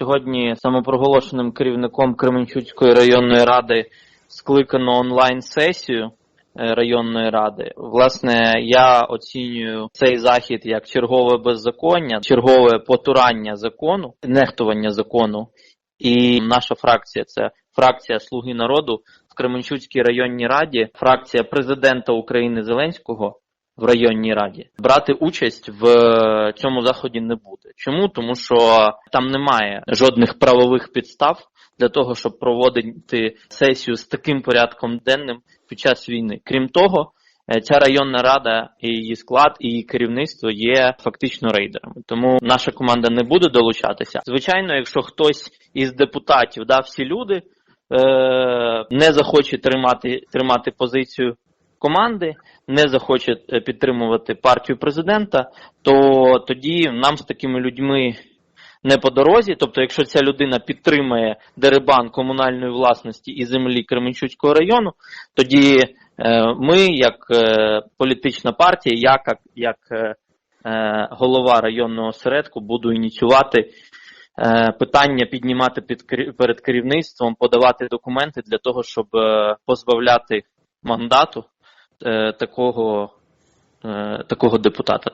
Сьогодні самопроголошеним керівником Кременчуцької районної ради скликано онлайн-сесію е, районної ради. Власне, я оцінюю цей захід як чергове беззаконня, чергове потурання закону, нехтування закону. І наша фракція це фракція Слуги народу в Кременчуцькій районній раді, фракція президента України Зеленського в районній раді. Брати участь в е, цьому заході не буде. Чому? Тому що там немає жодних правових підстав для того, щоб проводити сесію з таким порядком денним під час війни. Крім того, е, ця районна рада і її склад, і її керівництво є фактично рейдерами. Тому наша команда не буде долучатися. Звичайно, якщо хтось із депутатів, да, всі люди е, не захоче тримати, тримати позицію команди, не захоче е, підтримувати партію президента, то тоді нам з такими людьми не по дорозі. Тобто, якщо ця людина підтримує дерибан комунальної власності і землі Кременчуцького району, тоді е, ми, як е, політична партія, я як, голова районного осередку, буду ініціювати. Питання піднімати під перед керівництвом, подавати документи для того, щоб позбавляти мандату такого, е, такого депутата.